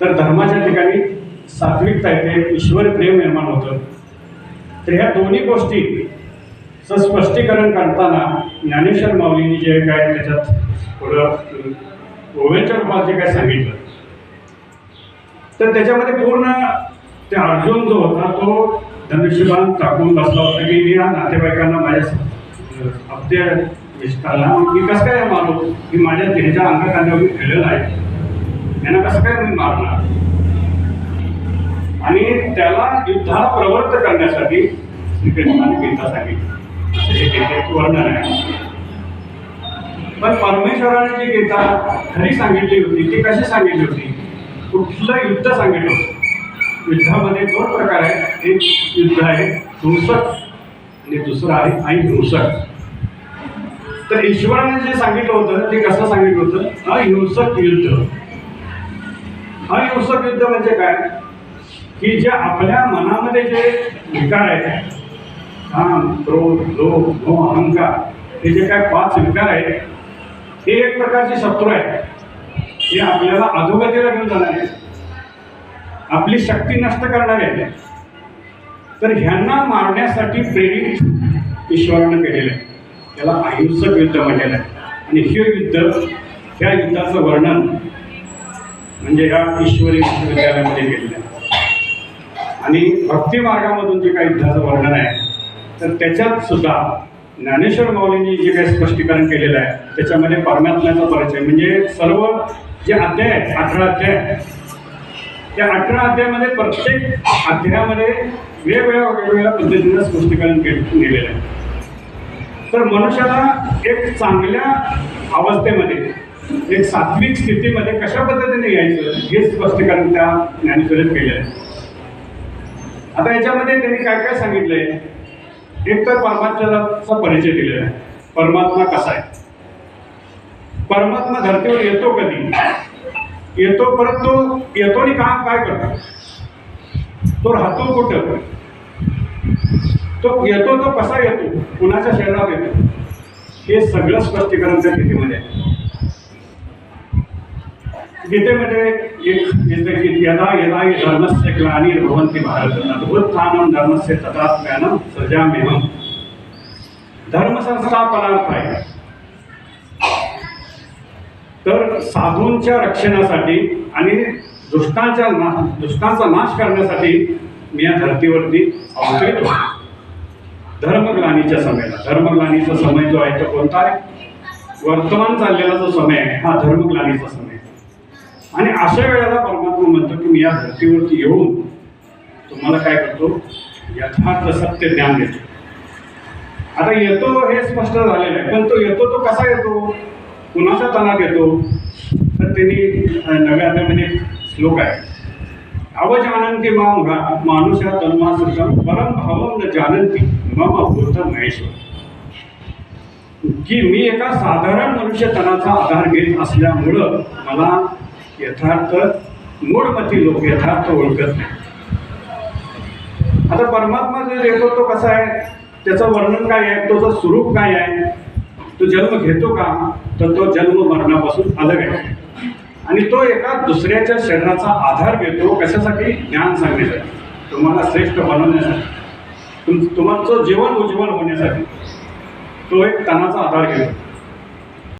तर धर्माच्या ठिकाणी सात्विकता येते ईश्वर प्रेम निर्माण होतं. तर ह्या दोन्ही गोष्टीचं स्पष्टीकरण करताना ज्ञानेश्वर माऊलींनी जे काय त्याच्यात थोडं गोव्याच्या रूपात जे काय सांगितलं. तर त्याच्यामध्ये पूर्ण ते अर्जुन जो होता तो धनुष्यबाण टाकून बसला होता की मी या नातेवाईकांना माझ्या अब्दे विस्तारला मी कसं काय मारू. की माझ्या ह्याच्या मी खेळलेला आहे. यांना कसं काय मी मारणार? आणि त्याला युद्धाला प्रवृत्त करण्यासाठी श्रीकृष्णाने गीता सांगितली वर्णन आहे. पण परमेश्वराने जी गीता खरी सांगितली होती ती कशी सांगितली होती? कुठलं युद्ध सांगितलं होतं? युद्धामध्ये दोन प्रकार आहेत. एक युद्ध आहे हिंसक आणि दुसरं आहे अहिंसक. तर ईश्वराने जे सांगितलं होतं ते कसं सांगितलं होतं? अहिंसक युद्ध. अहिंसक युद्ध म्हणजे काय? की जे आपल्या मनामध्ये जे विकार आहेत काम क्रोध लोभ मोह अहंकार हे जे काय पाच विकार आहेत हे एक प्रकारचे शत्रू आहेत. हे आपल्याला अधोगतीला घेऊन जाणार आहे आपली शक्ती नष्ट करणारे आहेत. तर ह्यांना मारण्यासाठी प्रेरित ईश्वरानं केलेलं आहे. त्याला अहिंसक युद्ध म्हटलेलं आहे. आणि हे युद्ध ह्या युद्धाचं वर्णन म्हणजे ह्या ईश्वरी विश्वविद्यालयामध्ये गेलेल्या आहे आणि भक्ती मार्गामधून जे काही युद्धाचं वर्णन आहे तर त्याच्यात सुद्धा ज्ञानेश्वर माऊलींनी जे काही स्पष्टीकरण केलेलं आहे त्याच्यामध्ये परमात्म्याचा परिचय म्हणजे सर्व जे अध्याय आहेत अठरा अध्याय आहेत, त्या अठरा अध्यायामध्ये प्रत्येक अध्यायामध्ये वेगवेगळ्या वेगवेगळ्या पद्धतीनं स्पष्टीकरण केलेलं आहे. तर मनुष्याला एक चांगल्या अवस्थेमध्ये एक सात्विक स्थितीमध्ये कशा पद्धतीने यायचं हे स्पष्टीकरण त्या ज्ञानेश्वरीत केलेलं आता याच्यामध्ये त्यांनी काय काय सांगितलंय? एक तर परमात्म्याचा परिचय दिलेला आहे. परमात्मा कसा आहे? परमात्मा धरतीवर येतो कधी? येतो परंतु येतो आणि काम काय करतो? तो राहतो कुठं? तो येतो तो कसा येतो? कुणाच्या शरीरात येतो? हे सगळं स्पष्टीकरण त्या स्थितीमध्ये आहे. गीतेमध्ये एक येतं की यदा यदा धर्मस्य ग्लानिर्भवन्ति भारत अद्भुत्थानं धर्मस्य तथात्म्यानं सजाम्यहं धर्म संस्थापनार्थ आहे तर साधूंच्या रक्षणासाठी आणि दुष्टांच्या ना दुष्टांचा नाश करण्यासाठी मी या धर्तीवरती अवतरित. होतो धर्मग्लानीच्या समयाला. धर्मग्लानीचा समय जो आहे तो कोणता आहे? वर्तमान चाललेला जो समय आहे हा धर्मग्लानीचा समय आणि अशा वेळेला परमात्मा म्हणतो की मी या धर्तीवरती येऊन तुम्हाला काय करतो? यथार्थ सत्य ज्ञान देतो. आता येतो हे स्पष्ट झालेलं आहे पण तो येतो तो कसा येतो? कुणाच्या तनात येतो? तर त्यांनी नव्या अध्यायामध्ये एक श्लोक आहे. अवजानंती माम घा माणूस तन्मा सुखम परम भावम न जानंती मम भूत महेश्वर. की मी एका साधारण मनुष्य तनाचा आधार घेत असल्यामुळं मला यथार्थ मूळमती लोक यथार्थ ओळखत नाही आता परमात्मा जो येतो तो कसा आहे? त्याचं वर्णन काय आहे? त्याचं स्वरूप काय आहे? तो जन्म घेतो का? तर तो जन्म मरणापासून अलग आहे. आणि तो एका दुसऱ्याच्या शरीराचा आधार घेतो. कशासाठी? ज्ञान सांगण्यासाठी. तुम्हाला श्रेष्ठ बनवण्यासाठी. तुम तुमचं जीवन उज्ज्वल होण्यासाठी. तो एक तणाचा आधार घेतो.